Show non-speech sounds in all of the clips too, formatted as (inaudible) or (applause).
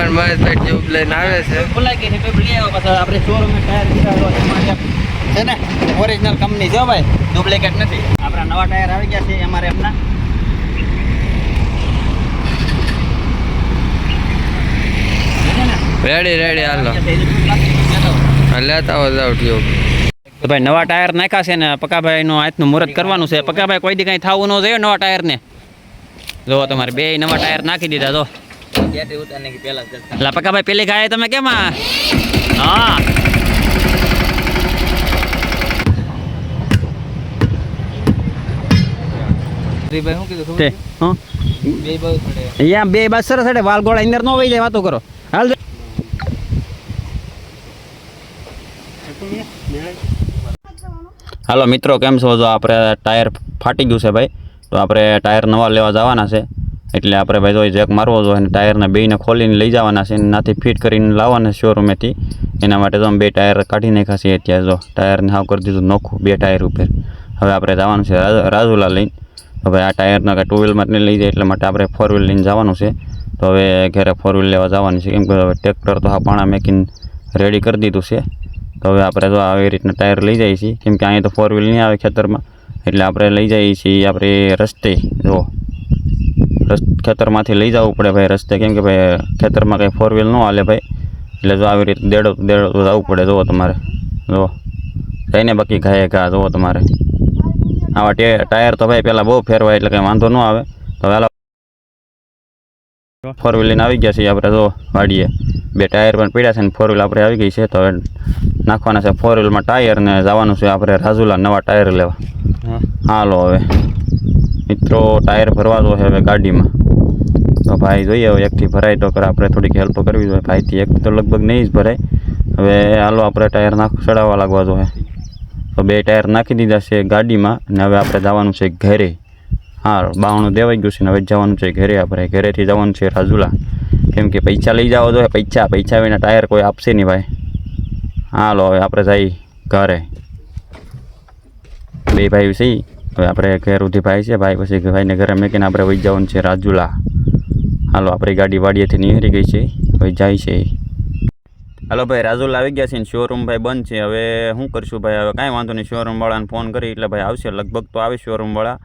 અમારે મહેશભાઈ ટ્યુબ લઈને આવે છે. છે તો લઈ આવો પાછો. આપણે શોરૂમે ટાયર છે ને ઓરિજિનલ કંપની જો ભાઈ ડુપ્લિકેટ નથી. આપણા નવા ટાયર આવી ગયા છે અમારે એમના રેડી રેડી હાલો. લેતા આવો જાવ ટ્યુબ ભાઈ નવા ટાયર નાખ્યા છે ને પકાભાઈનું આજનું મુહૂર્ત કરવાનું છે. પકાભાઈ કોઈ દી કંઈ થવું ન જોઈએ નવા ટાયરને જો તમારે બે નવા ટાયર નાખી દીધા તો એટલે પકાભાઈ પેલી ગાય તમે કેમ? હા. બે બસ સરસ એટલે વાલ ગોળા અંદર નો વહી જાય, વાતો કરો. હાલ જો. હાલો મિત્રો, કેમ છો? જો આપણે ટાયર ફાટી ગયું છે ભાઈ, તો આપણે ટાયર નવા લેવા જવાના છે. એટલે આપણે ભાઈ જો જેક મારવો જોઈએ ટાયરને બેને ખોલીને લઈ જવાના છે એનાથી નાથી ફિટ કરીને લાવવાના શોરૂમેથી એના માટે તો બે ટાયર કાઢી નાખ્યા છે અત્યારે જો. ટાયરને હાવ કરી દીધું નોખું, બે ટાયર ઉપર. હવે આપણે જવાનું છે રાજુલા લઈને. તો ભાઈ આ ટાયરના કાંઈ ટુ વ્હીલમાં નહીં લઈ જાય એટલે માટે આપણે ફોર વ્હીલ લઈને જવાનું છે. તો હવે ઘરે ફોર વ્હીલ લેવા જવાની છે. કેમ કે હવે ટ્રેક્ટર તો હા પાણા મેકીને રેડી કરી દીધું છે. તો હવે આપણે તો આવી રીતના ટાયર લઈ જઈએ છીએ. કેમ કે અહીંયા તો ફોર વ્હીલ નહીં આવે ખેતરમાં. એટલે આપણે લઈ જઈએ છીએ આપણે રસ્તે. જો. ખેતરમાંથી લઈ જવું પડે ભાઈ રસ્તે. કેમ કે ભાઈ ખેતરમાં કંઈ ફોર વ્હીલ ન હાલે ભાઈ. એટલે જો આવી રીતે દેડો દેડો જવું પડે જુઓ તમારે. જુઓ. જઈને બાકી ઘાએ ઘા જુઓ તમારે. આવા ટાયર તો ભાઈ પહેલાં બહુ ફેરવાય એટલે કંઈ વાંધો ન આવે. તો વહેલા ફોર વ્હીલ લઈને આવી ગયા છીએ આપણે જો વાડીએ. બે ટાયર પણ પીડ્યા છે ને ફોર વ્હીલ આપણે આવી ગઈ છે. તો હવે નાખવાના છે ફોર વ્હીલમાં ટાયર ને જવાનું છે આપણે રાજુલા નવા ટાયર લેવા. હાલો હવે. મિત્રો ટાયર ભરવા દો છે હવે ગાડીમાં. તો ભાઈ જોઈએ હવે એકથી ભરાય તો કરે, આપણે થોડીક હેલ્પ કરવી જોઈએ. ભાઈથી એક તો લગભગ નહીં જ ભરાય. હવે હાલો આપણે ટાયર નાખ, ચડાવવા લાગવા જોઈએ. તો બે ટાયર નાખી દીધા છે ગાડીમાં અને હવે આપણે જવાનું છે ઘરે. હા, બાવણું દેવાઈ ગયું છે ને હવે જવાનું છે ઘરે આપણે. ઘરેથી જવાનું છે રાજુલા. કેમ કે પૈસા લઈ જવા જોઈએ, પૈસા. પૈસા વિના ટાયર કોઈ આપશે નહીં ભાઈ. હાલો, હવે આપણે જઈ ઘરે. બે ભાઈ છે હવે આપણે ઘેર ઉધી ભાઈ છે, ભાઈ પછી ભાઈને ઘરે મેકીને આપણે વહી જવાનું છે રાજુલા. હાલો, આપણી ગાડી વાડીએથી નીકળી ગઈ છે, હવે જાય છે. હાલો ભાઈ, રાજુલા આવી ગયા છે ને શોરૂમ ભાઈ બંધ છે. હવે શું કરશું ભાઈ? હવે કાંઈ વાંધો નહીં શોરૂમવાળાને ફોન કરી, એટલે ભાઈ આવશે. લગભગ તો આવે શોરૂમવાળા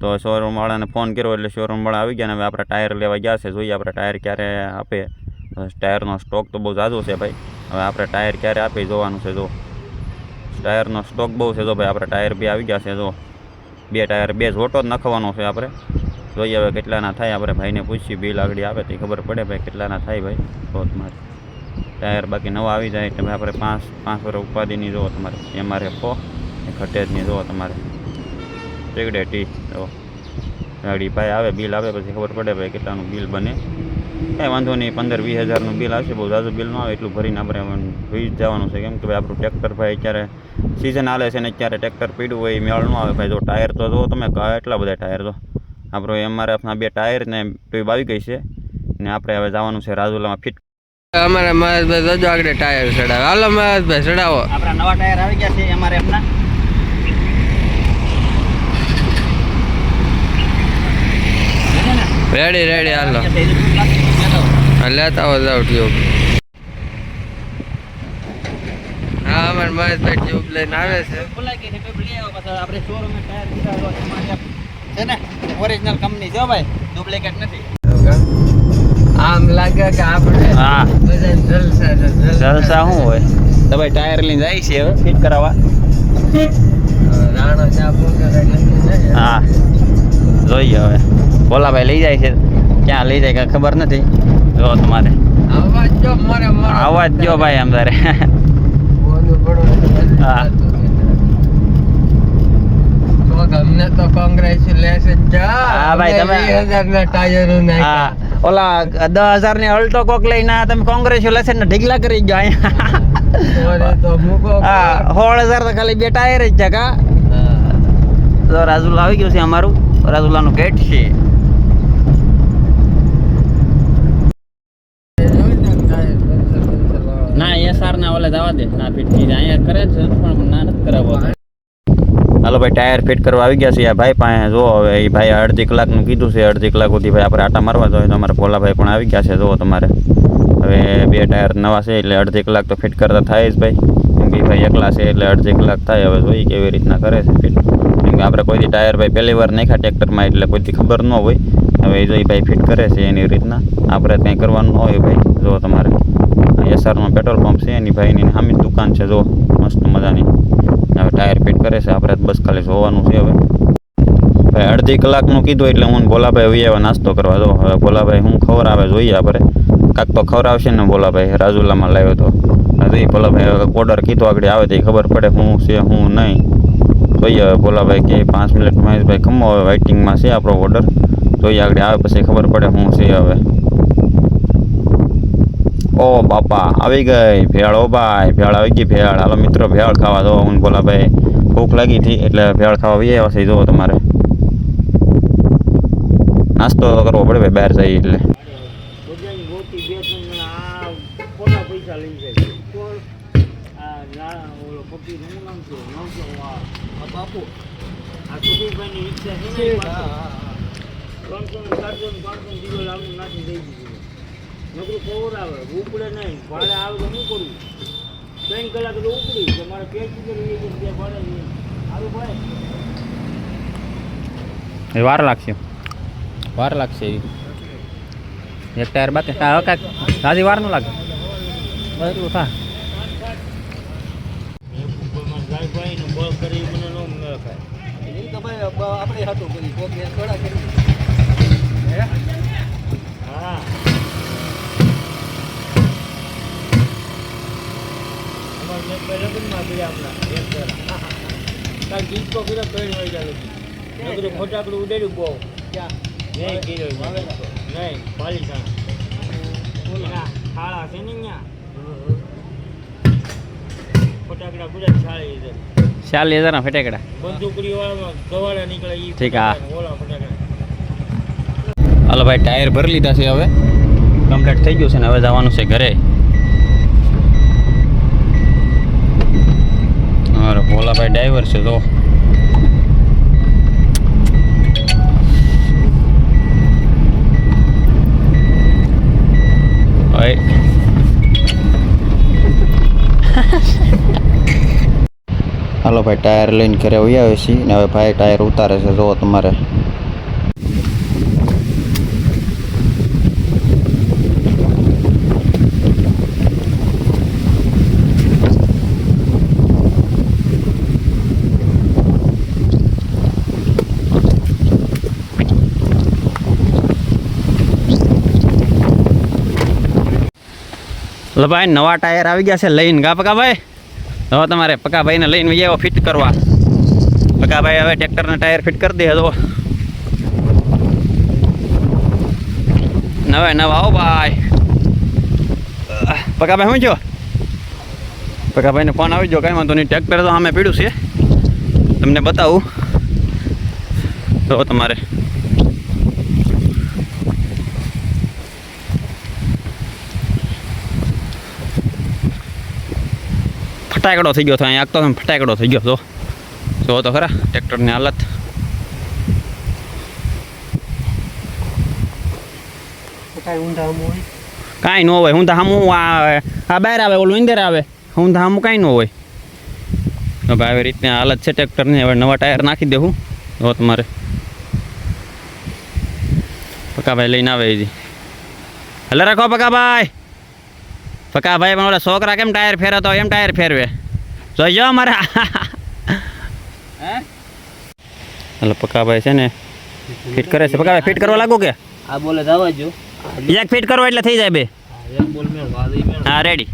તો શોરૂમવાળાને ફોન કર્યો, એટલે શોરૂમવાળા આવી ગયા ને હવે આપણે ટાયર લેવા ગયા છે. જોઈએ આપણે ટાયર ક્યારે આપે. ટાયરનો સ્ટોક તો બહુ ઝાઝો છે ભાઈ. હવે આપણે ટાયર ક્યારે આપે જોવાનું છે, જો. ટાયરનો સ્ટોક બહુ છે, જો ભાઈ. આપણે ટાયર બી આવી ગયા છે, જો. બે ટાયર, બે જોટો જ નખવાનો છે આપણે. જોઈએ હવે કેટલાના થાય. આપણે ભાઈને પૂછીએ બિલ આગળ આવે તો ખબર પડે ભાઈ કેટલાના થાય ભાઈ તો તમારે ટાયર બાકી નવા આવી જાય એટલે આપણે પાંચ પાંચ વર્ષ ઉપાધિની જુઓ તમારે. એમઆરએફ ફો ખટેજની જુઓ તમારે. ટીકડે ટી જુઓ ગાડી ભાઈ આવે, બિલ આવે, પછી ખબર પડે ભાઈ કેટલાનું બિલ બને. કાંઈ વાંધો નહીં પંદર વીસ હજારનું બિલ આવશે બહુ ઝાઝું બિલ ન આવે એટલું ભરીને આપણે વીજ જવાનું છે. કેમ કે ભાઈ આપણું ટ્રેક્ટર ભાઈ અત્યારે સિઝન હાલે છે ને અત્યારે ટ્રેક્ટર પીડ્યું હોય એ મેળ ન આવે. ભાઈ જો ટાયર તો જો તમે એટલા બધા ટાયર તો આપણો એમઆરએફના બે ટાયર ને ટ્યુબ આવી ગઈ છે. ને આપણે હવે જવાનું છે રાજુલામાં ફિટ અમારે મહેશભાઈ દજો આગળ ટાયર ચડાવે. હાલો મહેશભાઈ ચડાવો. આપણા નવા ટાયર આવી ગયા છે એમઆરએફના રેડી રેડી હાલો. હા, લેતા આવો જાવ ટ્યુબ હા અમારે મહેશભાઈ ટ્યુબ લઈને આવે છે. છે ને ઓરિજિનલ કંપની જો ભાઈ ડુપ્લિકેટ નથી આમ લાગે કે આપણે હા. જલસા જલસા. શું હોય? તો ભાઈ ટાયર લઈને જાય છે હવે ફિટ કરાવવા. રાણો ચા. હા જોઈએ હવે. ભોલાભાઈ લઈ જાય છે. ક્યાં લઈ જાય કાંઈ ખબર નથી. જો તમારે. અવાજ જો ભાઈ આમ તારે બોલવું તો કોંગ્રેચ્યુલેશન જા હા ભાઈ, તમે- વીસ હજારના ટાયરો હા નાખ્યા. ઓલા દસ હજારની અલ્ટો કોક લઈને તમે કોંગ્રેચ્યુલેશન ને ઢીકલા કરી ગયો અહીંયા. તો મૂકો હા તો ખાલી બે ટાયર જ છે કા? તો રાજુલા આવી ગયું છે અમારું. રાજુલાનું ગેટ છે ના એસઆર જવા દે. ના ફિટ થઈ અહીંયા કરે છે, પણ ના નથી કરાવવો હાલો ભાઈ ટાયર ફિટ કરવા આવી ગયા છે આ ભાઈ પાસે. જો હવે એ ભાઈ અડધી કલાકનું કીધું છે, અડધી કલાક સુધી ભાઈ આપણે આટા મારવા જોઈએ. તો અમારે ભોલાભાઈ પણ આવી ગયા છે, જુઓ તમારે. હવે બે ટાયર નવા છે, એટલે અડધી કલાક તો ફિટ કરતા થાય જ ભાઈ. કે ભાઈ એકલા છે, એટલે અડધી કલાક થાય. હવે જોઈએ કેવી રીતના કરે છે ફિટ કે આપણે કોઈ દી ટાયર ભાઈ પહેલી વાર નાખ્યા ટ્રેક્ટરમાં એટલે કોઈથી ખબર ન હોય. હવે જો એ ભાઈ ફિટ કરે છે, એની રીતના. આપણે કંઈ કરવાનું હોય ભાઈ. જો તમારે. એસઆરનો પેટ્રોલ પંપ છે, એની ભાઈની સામી દુકાન છે, જો, મસ્ત મજાની. હવે ટાયર ફિટ કરે છે, આપણે બસ ખાલી જોવાનું છે હવે. ભાઈ અડધી કલાકનું કીધું એટલે હું ભોલાભાઈ વહી હવે નાસ્તો કરવા દો હવે ભોલાભાઈ હું ખબર આવે જોઈએ આપણે. કાંક તો ખવડાવશે ને ભોલાભાઈ, રાજુલામાં લાવ્યો તો. નથી ભોલાભાઈ ઓર્ડર કીધો આગળ આવે તો ખબર પડે હું છે, હું નહીં. જોઈએ હવે ભોલાભાઈ કે પાંચ મિનિટ મહેશભાઈ ખમો, હવે વેઇટિંગમાં છે આપણો ઓર્ડર જોઈએ આગળ આવે પછી ખબર પડે હું છે હવે. ઓ બાપા, આવી ગઈ, ભેળ, ઓ ભાઈ, ભેળ આવી ગઈ, ભેળ. હાલો મિત્રો, ભેળ ખાવા દો. હું બોલા ભાઈ ભૂખ લાગી હતી, એટલે ભેળ ખાવા આવી આવ્યા જુઓ તમારે. નાસ્તો કરવો પડે ભાઈ, બહાર જઈએ એટલે. ત્રણસો ને ચારસો ને પાંચસો ને લાવનું નાખી દઈ દીધું નકરું કવર આવે ઉપડે નહીં. ભાડે આવે તો શું કરવું ત્રણ કલાક તો ઉપડી. તો મારે પેટ સુધી રહી ગયું ભાડે નહીં. આવું ભાઈ. એ વાર લાગશે. વાર લાગશે એવી એક ટાયર બાકી. હા હવે કાંઈક દાદી વાર ન લાગે. બરાબર થા. ગાય ભાઈ ને બળ કરી. હા અમાર મેં પહેલા લગ્નમાં ગયા આપણા એક ફેરા. કાલ ડિસ્કો કર્યો ત્રણ વાગ્યા લગી નકરું ફટાકડું ઉડાડ્યું બહુ. નહીં કર્યો નહીં. પાલિતાણ ખાળા છે ને અહીંયા? ફટાકડા ચાલીસ હજારના ફટેકડા. ઠીક, હા. હાલો ભાઈ ટાયર ભરી લીધા છે હવે. કમ્પ્લીટ થઈ ગયું છે ને હવે જવાનું છે ઘરે. અરે ભોલાભાઈ ડ્રાઈવર છે તો હાલો ભાઈ, ટાયર લઈને ઘરે વહી આવે છીએ ને હવે ભાઈ ટાયર ઉતારે છે, જો તમારે. લો ભાઈ, નવા ટાયર આવી ગયા છે, લઈને ગા પકાભાઈ. હવે તમારે પકાભાઈને લઈને ગયા ફિટ કરવા. પકાભાઈ હવે ટ્રેક્ટરના ટાયર ફિટ કરી દે તો નવા નવા આવો ભાઈ. પકાભાઈ શું છો? પકાભાઈને ફોન આવી જો કાંઈ વાંધો નહીં. ટ્રેક્ટર તો અમે પીડ્યું છે. તમને બતાવું. તો તમારે ફટાકડો થઈ ગયો તો અહીંયા. આગતો ફટાકડો થઈ ગયો તો જો તો ખરા ટ્રેક્ટરની હાલત. કાંઈ ન હોય. હું તો હમું આ આ બહાર આવે ઓલું અંદર આવે. હું તો હમું કાંઈ ન હોય. હવે આવી રીતની હાલત છે ટ્રેક્ટરની. હવે નવા ટાયર નાખી દેવું જો તમારે. પકાભાઈ લઈને આવે હજી. હલે રાખો પકાભાઈ પકાભાઈ પણ ઓલા છોકરા કેમ ટાયર ફેરે તો એમ ટાયર ફેરવે. જોઈજો અમારા. એટલે પકાભાઈ છે ને ફિટ કરે છે. પકાભાઈ ફિટ કરવા લાગુ કે? આ બોલે જવા જો એક ફિટ કરો એટલે થઈ જાય બે. હા રેડી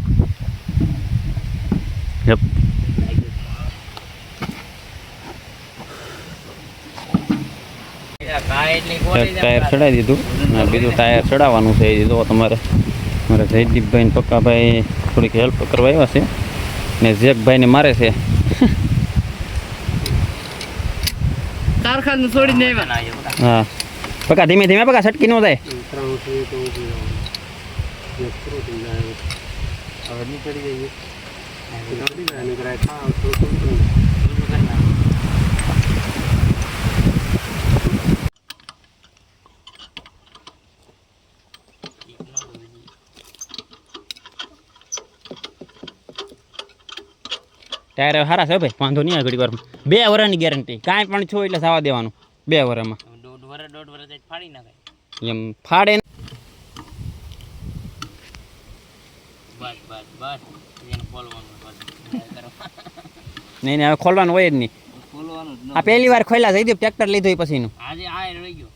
ટાયર ચડાવી દીધું. બીજું ટાયર ચડાવવાનું છે એ જો તમારે. મારે જયદીપભાઈ ને પક્કાભાઈ થોડીક હેલ્પ કરવા આવ્યા છે. ને જેકભાઈને મારે છે. કારખાનું છોડીને આવ્યા. હા. પકા ધીમે ધીમે પકા છટકી ન થાય હવે નીકળી જઈએ. ટાયર સારા છે ભાઈ વાંધો નહીં ઘડી વારમાં. બે વરાની ગેરંટી કાંઈ પણ છો એટલે સાવા દેવાનું બે વરામાં. દોઢ વરસ દોઢ વરસ ફાડી નાખાય. એમ ફાડે બસ બસ બસ. એને બોલવાનું બસ. (laughs) નહીં નહીં હવે ખોલવાનું હોય જ નહીં. ખોલવાનું આ પહેલી વાર ખોલ્યા જઈ દો ટ્રેક્ટર લીધું પછીનું. આજે આ રહી ગયો.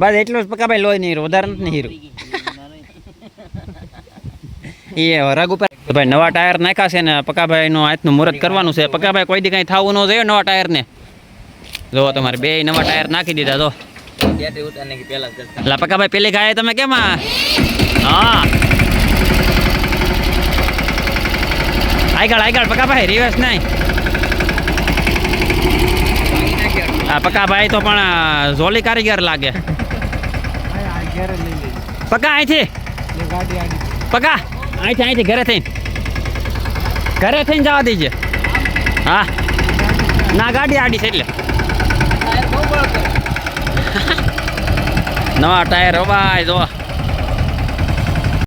બસ એટલું જ પકાભાઈ લોહી નહીં વધારે નથી હીરું. (laughs) એ રગ ઉપર તો ભાઈ નવા ટાયર નાખ્યા છે ને પકાભાઈનું આજનું મુહૂર્ત કરવાનું છે. પકાભાઈ કોઈ દી કંઈ થવું ન જોઈએ નવા ટાયરને. જો તમારે બે નવા ટાયર નાખી દીધા તો એટલે પકાભાઈ પેલી ગાય તમે કેમ? હા. આગળ આગળ પકાભાઈ રિવર્સ નહીં આ પકાભાઈ તો પણ જોલી ઝોલી કારીગર લાગે. પકા અહીંથી? પકા અહીંથી અહીંથી ઘરે થઈને. ઘરે થઈને જવા દેજે. હા. ના ગાડી આડી છે એટલે. નવા ટાયર હવાય જો